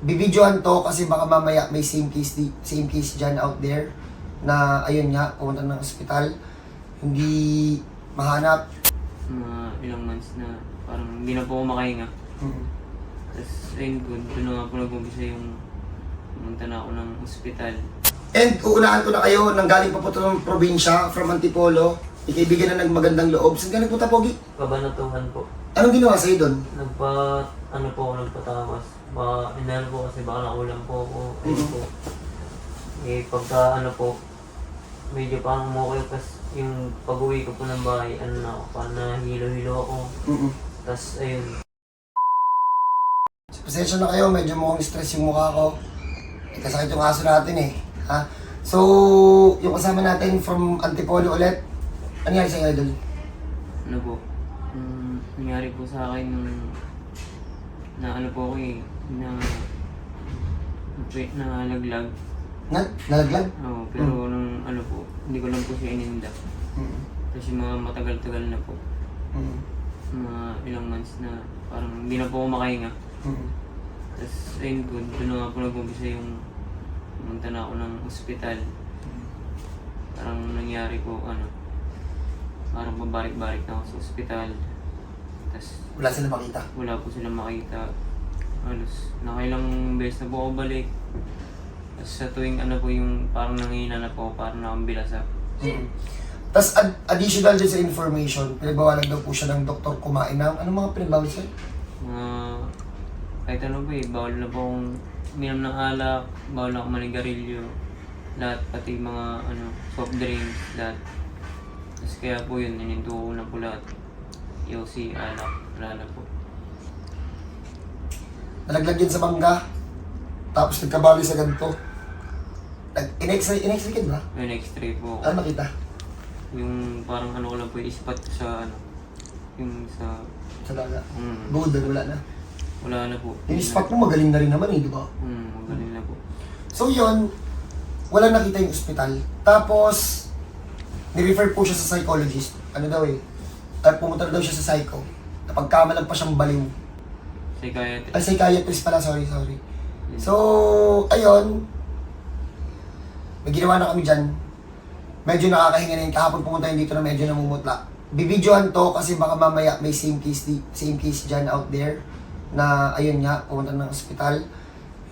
bibidyohan to kasi baka mamaya may same case, di, same case dyan out there na ayun nga, pumunta ng ospital, hindi mahanap. mga ilang months na parang hindi na po ako makahinga. Mm. Tapos, ayun po, doon na nga po nag-umpisa yung pumunta na ako ng ospital. And uunahan ko na kayo, nanggaling pa po ito ng probinsya, from Antipolo, ikaibigan na ng magandang loob. Saan ka nagpunta, Pogi? Kabanatuhan po. Anong ginawa sa'yo doon? Nagpa, ano po ako, nagpatakas. Baka, inano po kasi baka nakulang po ako. Ayun Mhm. po. Eh, pagka ano po, medyo parang umukay kasi yung pag-uwi ko po ng bahay, ano na ako, parang nahilo-hilo ako. Mm-mm. Tapos, ayun, Pasensya na kayo, medyo mukhang stress yung mukha ko. Eh, kasakit yung aso natin eh. Ha? So, yung kasama natin from Antipolo ulit, ano nangyari sa'yo, Idol? ano po, um, nangyari po sa akin nung na ano po ako eh, na na nalaglag. Na, nalaglag? Oo, pero nung ano po, hindi ko lang po siya ininda. Mm. Kasi mga matagal-tagal na po, Mm. mga ilang months na parang hindi na po ako makahinga. Mm. Tapos ayun po, doon na nga po nag-umpisa yung pumunta na ako ng ospital. Parang nangyari po, ano, parang pabalik-balik na ako sa ospital. Tapos Wala sila makita. wala po silang makita. Halos, nakailang beses na po ako balik. Tapos sa tuwing ano po yung parang nangihina na po, parang nakambilasa. Mm. Tapos ad- additional din sa information, pinagbawalan daw po siya ng doktor kumain ng, anong mga pinagbawal sa'yo? Mga, kahit ano po eh, bawal na po akong uminom ng alak, bawal na akong manigarilyo, lahat, pati mga ano, soft drinks, lahat. Tapos kaya po yun, nininto ko na po lahat. Yosi, alak, wala na po. Nalaglag yun sa bangga, tapos nagkabali sa ganito. Nag- In-x-ray, in-x-ray ka ba? Yung x-ray po, Ano makita? yung parang ano ko lang po, ispat ko sa ano, yung sa, Sa daga. hmm, Good, wala na. wala na po. Yung spot mo magaling na rin naman eh, di ba? Hmm, magaling na po. So yun, wala nakita yung ospital. Tapos, ni-refer po siya sa psychologist. Ano daw eh, ay pumunta daw siya sa psycho. Napagkamalan pa siyang baliw. Psychiatrist. Ay, psychiatrist pala, sorry, sorry. So, ayun, may ginawa na kami dyan. Medyo nakakahinga na yun. Kahapon pumunta yun dito na medyo namumutla. Bibidyohan to kasi baka mamaya may same case, di, same case dyan out there na ayun nga, pumunta ng ospital.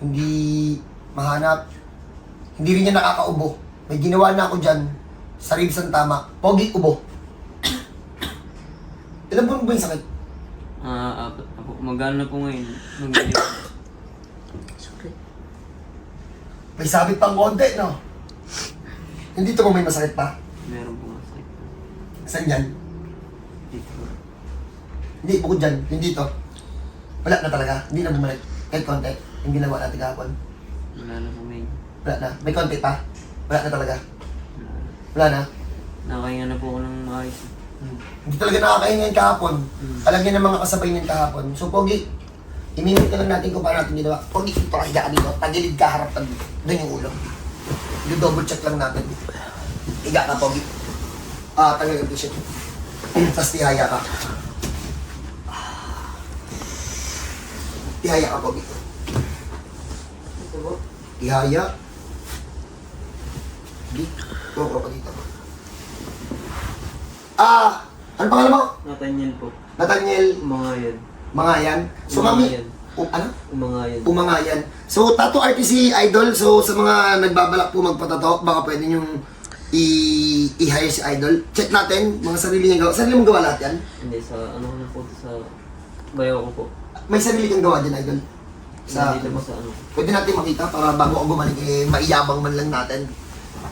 Hindi mahanap. Hindi rin niya nakakaubo. May ginawa na ako dyan sa ribs ang tama. Pogi ubo. Ilan buwan ba yung sakit? Ah, apat na po. Magano na po ngayon. Magaling. May sabit pang konti, no? Hindi to mo may masakit pa. Meron po masakit. Saan yan? Dito. Hindi, bukod dyan. Hindi to. Wala na talaga. Hindi na bumalik. Kahit konti. Yung ginawa natin kahapon. Wala na po ngayon. Wala na. May konti pa. Wala na talaga. Wala na. Nakahinga na po ako ng maayos. Hmm. Hindi talaga nakakahinga yung kahapon. Hmm. Alam niya ng mga kasabay niyan kahapon. So, Pogi, iminit na lang natin kung paano natin ginawa. Pogi, ito ka higa ka dito. Tagilid ka, harap ka dito. Doon yung ulo. I-double check lang natin. Higa ka, Pogi. Ah, tagal yung t-shirt. Tapos tihaya ka. Tihaya ka, Pogi. Po? Tihaya. Kuro ka dito. Ah, ano pangalan mo? Natanyan po. Nathaniel Umangayan. Mangayan. So, mami, Umangayan. um, ano? Umangayan. Umangayan. So, tattoo artist si Idol. So, sa mga nagbabalak po magpatato, baka pwede nyo i- i-hire si Idol. Check natin, mga sarili niyang gawa. Sarili mong gawa lahat yan? Hindi, sa ano ko na po sa bayo ko po. May sarili kang gawa din, Idol. Sa, Dito po sa ano. pwede natin makita para bago ako bumalik, eh, maiyabang man lang natin.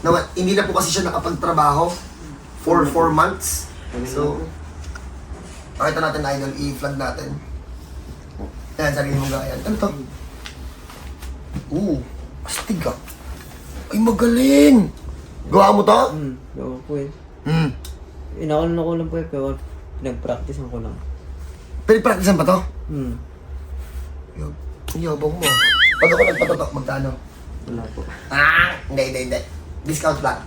Na, hindi na po kasi siya nakapagtrabaho for 4 months. So, pakita natin, Idol, i-flag natin. Ayan, sarili mong gawa yan. Ano to? Oo, astig ah. Ay, magaling! Gawa mo to? Hmm, bayo ko eh. Hmm. Inakalan ko lang po eh, pero nag-practice ko lang. Pinipraktisan pa to? Hmm, Yab, ang yabang mo. Pag ako nagpatato, magkano? wala po. Ah! Hindi, hindi, hindi. Discount lang.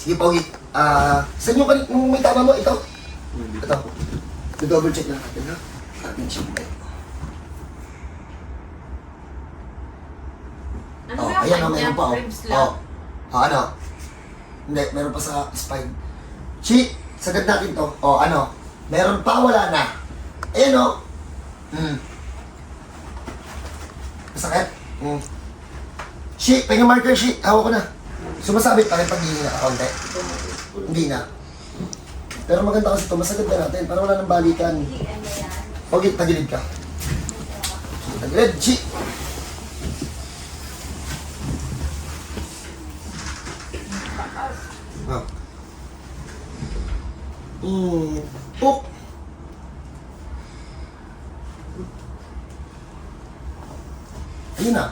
Sige, Pogi. Ah, saan yung, kanil- yung may tama mo? Ito. Ito. I-double check lang natin, ha? Ating check. Ayan, oh, kanya, meron pa, oh. ribs lang. Oh. Ah, ano? Hindi, meron pa sa spine. Chi, sagad natin to. Oh, ano? Meron pa, wala na. Ayan, oh. Hmm. Masakit? Hmm. Shi, pengen marker, Shi. Hawak ko na. Sumasabit pa rin pag hindi na kaunti. Hindi na. Pero maganda kasi ito, masagad na natin. Para wala nang balikan. Huwag yung tagilid ka. Tagilid, Shi. Ah. Hmm. Puk. Ayun na.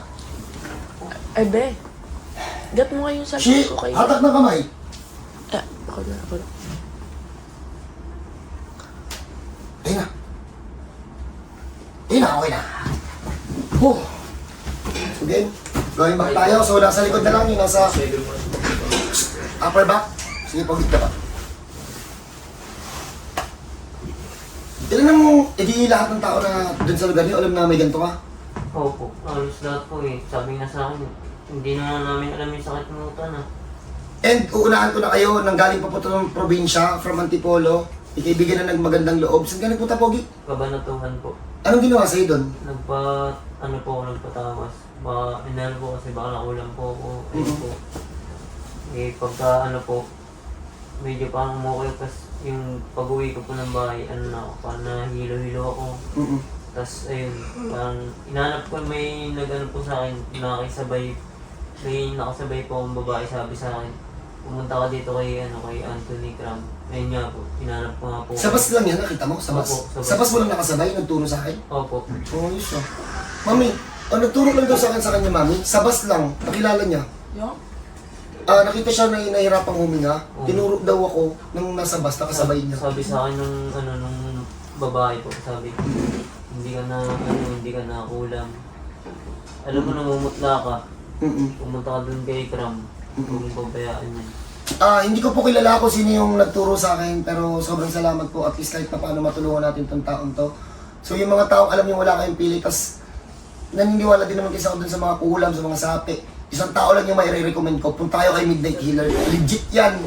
Ay, be. Gat mo kayo sa Shi, ko kayo. hatak ng kamay. Ah, ako na, ako na. Ayun na. Ayun na, okay na. Huh. So then, going back tayo. So, nasa likod na lang yung nasa upper back. Sige, pagit ka pa. Ilan ang, edi lahat ng tao na dun sa lugar niyo, alam na may ganito ka? Opo, halos lahat po eh. Sabi nga sa akin, hindi na namin alam yung sakit ng utan ah. And uunahan ko na kayo, nanggaling pa po ito ng probinsya, from Antipolo. Ikaibigan na nagmagandang loob. Saan ka nagpunta, Pogi? Kabanatuhan po. Anong ginawa sa'yo doon? Nagpa, ano po ako nagpatawas. Baka, inano po kasi baka nakulang po ako. Ayun po. Eh, pagka ano po, medyo parang umukay kasi yung pag-uwi ko po ng bahay, ano na ako, parang nahilo-hilo ako. Mm-mm. Tapos ayun, parang inanap ko may nag-ano po sa akin, nakakisabay, may nakasabay po akong babae sabi sa akin, pumunta ka dito kay ano kay Anthony Cram. Ayun nga po, inanap ko nga po. Sa bus lang yan, nakita mo? Sa bus? Opo, sa bus. Sa bus mo lang nakasabay, nagturo sa akin? Opo. Oo, oh, yun Mami, oh, nagturo lang daw sa akin sa kanya, mami. Sa bus lang, nakilala niya. Yo? Ah, nakita siya na nahihirapang huminga. Oo. Tinuro daw ako nung nasa bus, nakasabay niya. Sabi sa akin nung ano nung babae po, sabi, hindi ka na ano, hindi ka na kulang. Alam mo namumutla ka, Mm-mm. pumunta ka dun kay Cram, huwag mong pabayaan yan. Ah, hindi ko po kilala kung sino yung nagturo sa akin, pero sobrang salamat po at least kahit pa paano matulungan natin tong taon to. So yung mga taong alam niyo wala kayong pili, tas naniniwala din naman kasi ako dun sa mga kulam, sa mga sapi. Isang tao lang yung may recommend ko, punta kayo kay Midnight Healer. Legit yan.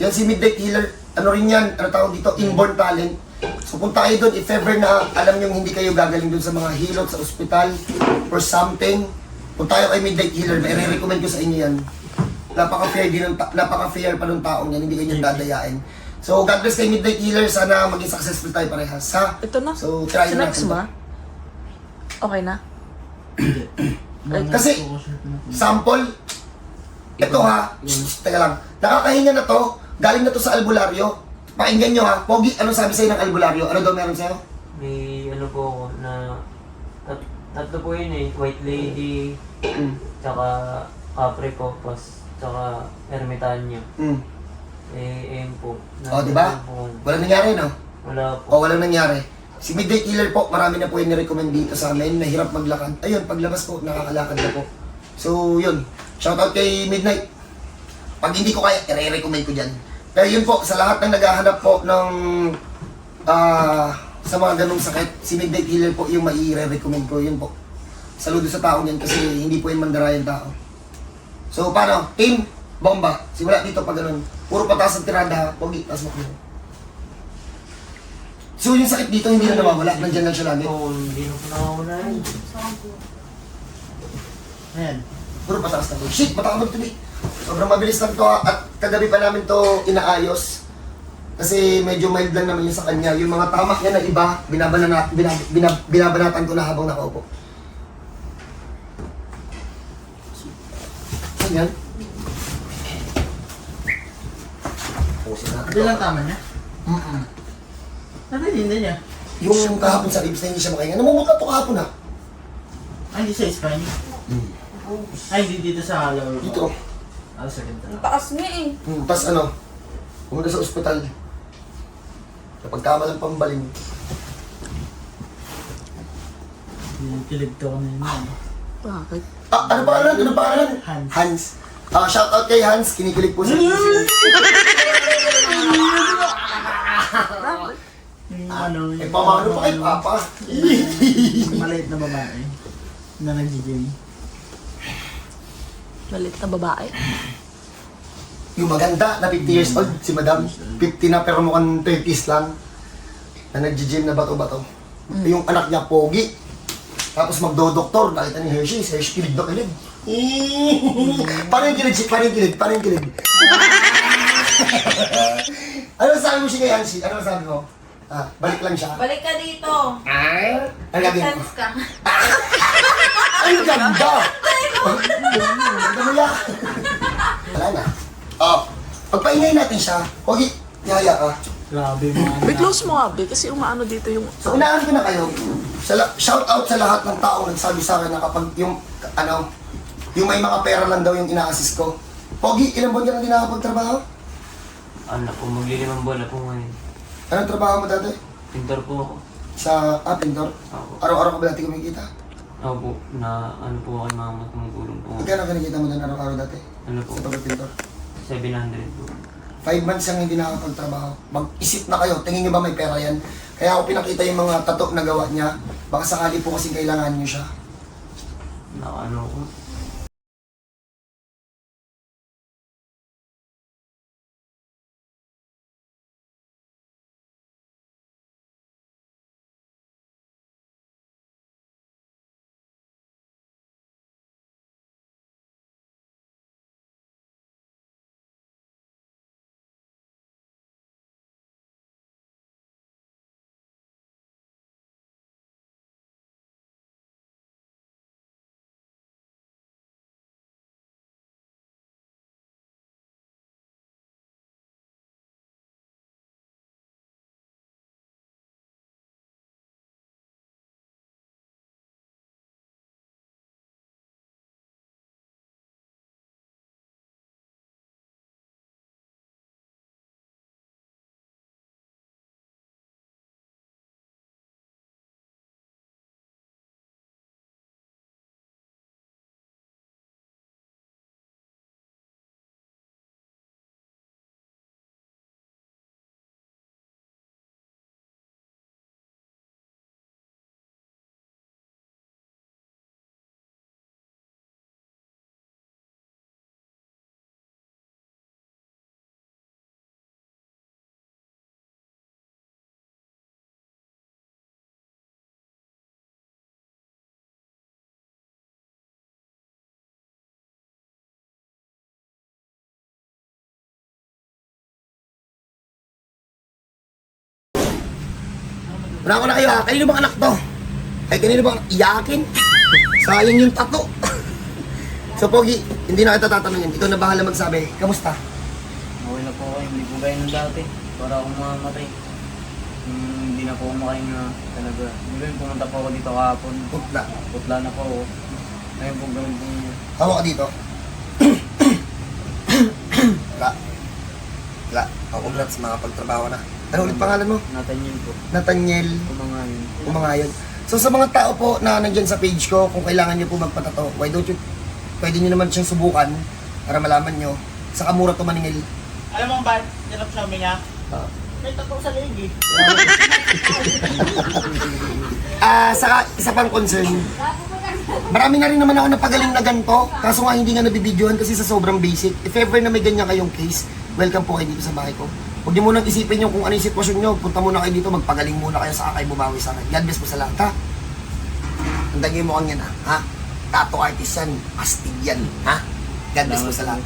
Yan si Midnight Healer, ano rin yan, ano tawag dito, inborn talent. So punta kayo doon, if ever na alam nyo hindi kayo gagaling doon sa mga hilot sa ospital or something, punta kayo kay Midnight Healer, may recommend ko sa inyo yan. Napaka-fair din, napaka-fair pa ng taong yan, hindi kayo dadayain. So God bless kay Midnight Healer, sana maging successful tayo parehas, ha? Ito na. So try Sa na next natin. ba? Okay na? Kasi, sample, ito ha, teka lang, nakakahinga na to, galing na to sa albularyo. Pakinggan nyo ha, Pogi, ano sabi sa'yo ng albularyo? Ano daw meron sa'yo? May ano po ako na tatlo po yun eh, White Lady, Mm. tsaka Capricorpus, tsaka Ermitanyo. Mm. Eh, ayun po. O, di ba? Po, Walang nangyari, no? wala O, po. walang nangyari. Si Midday Killer po, marami na po yung nirecommend dito sa amin, nahirap maglakad. Ayun, paglabas po, nakakalakad na po. So, yun. Shoutout kay Midnight. Pag hindi ko kaya, i-recommend ko dyan. Pero yun po, sa lahat ng naghahanap po ng ah sa mga ganong sakit, si Midnight Healer po yung mai-recommend ko. Yun po. Saludo sa taong yan kasi hindi po yung mandarayang tao. So, paano? Team, bomba. Simula dito pag ganun. Puro pataas ang tirada. Pogi, taas mo. So, yung sakit dito hindi na nawawala. Nandiyan lang siya lagi. Oo, hindi na po nakawala yun. Ayan. Puro pataas na po. Shit, matakabag to be. Sobrang mabilis lang to ha. At kagabi pa namin to inaayos. Kasi medyo mild lang naman yung sa kanya. Yung mga tamak niya na iba, binabanat, binab, binab, binabanatan ko na habang nakaupo. Ano yan? Pusin natin Ito to. lang tama niya. Mm-mm. Narinig na niya. Yung kahapon sa ribs na hindi siya makahinga. Namumutla to kahapon ha. Ay, hindi sa spine. Ay, hindi dito sa lower Dito. Ah, sa ganda. Ang taas niya eh. Hmm, Tapos ano, pumunta sa ospital. Kapag kamalang pambaling, Yung kilig to ko na yun. Bakit? Ah, ano pangalan? Ano pangalan? Hans. Hans. Ah, shout out kay Hans, kinikilig po sa Yung ano, Eh, pamano pa kay Papa. yung maliit na babae na nag-gym. Malit na babae. Yung maganda na 50 years old, si madam. 50 na pero mukhang 30s lang. Na nag-gym na bato-bato. Yung anak niya, pogi. Tapos magdo-doktor, nakita ni Hershey, si Hershey kilig na kilig. paano yung kilig? Yung kilig? Yung kilig? ano sabi mo siya kay Hansi? Ano sabi mo? Ah, balik lang siya. Balik ka dito. Ah? Ano gagawin mo? Chance ka. Ang ganda! Ang ganda Wala na. Oh, pagpaingay natin siya. Pogi, yaya ka. Grabe mga Be, close mo nga, be. Kasi umaano dito yung... So, unahan ko na kayo. Sa la- shout out sa lahat ng taong nagsabi sa akin na kapag yung, ano, yung may mga pera lang daw yung ina-assist ko. Pogi, ilang buwan ka na di nakakapagtrabaho? Ano na po, maglilimang buwan na po ngayon. Anong trabaho mo dati? Pintor po ako. Sa, ah, pintor? Ako. Araw-araw ka ba dati kumikita? Ako po, na ano po ako kay mama tumutulong po. Magkano kinikita mo doon araw-araw dati? Ano po, Sa pagpintor? 700 po. Five months ang hindi nakakapagtrabaho. Mag-isip na kayo, tingin niyo ba may pera yan? Kaya ako pinakita yung mga tato na gawa niya. Baka sakali po kasi kailangan niyo siya. Naka ano ko. Wala ko na kayo ha. Kanino bang anak to? Ay, kanino bang? Iyakin? Sayang yung tato. so, Pogi, hindi na kita tatanungin. Ikaw na bahala magsabi. Kamusta? Okay na po ako, hindi po gaya ng dati. Para akong mamatay. Hmm, hindi na po ako makahinga talaga. Hindi ba pumunta po ako dito kahapon. Putla. Putla na po ako. Ngayon po ganun po. Hawak ka dito. Wala. Wala. Ako, congrats. Makapagtrabaho na. Ano ulit pangalan mo? Natanyin po. Nathaniel Kumangayon. Umangayon. So sa mga tao po na nandyan sa page ko, kung kailangan nyo po magpatato, why don't you, pwede nyo naman siyang subukan para malaman nyo. Sa kamura to maningil. Alam mo ba, hirap sa niya? Ah. May tato sa leg eh. Ah, saka isa pang concern. Marami na rin naman ako napagaling na ganito. Kaso nga hindi nga nabibidyohan kasi sa sobrang basic. If ever na may ganyan kayong case, welcome po kayo dito sa bahay ko. Huwag niyo munang isipin yung kung ano yung sitwasyon nyo. Punta muna kayo dito, magpagaling muna kayo sa kayo bumawi sa akin. God bless po sa lahat, ha? Tandaan niyo yung mukhang yan, ha? ha? Tato artist yan. Astig yan, ha? God bless po sa lahat.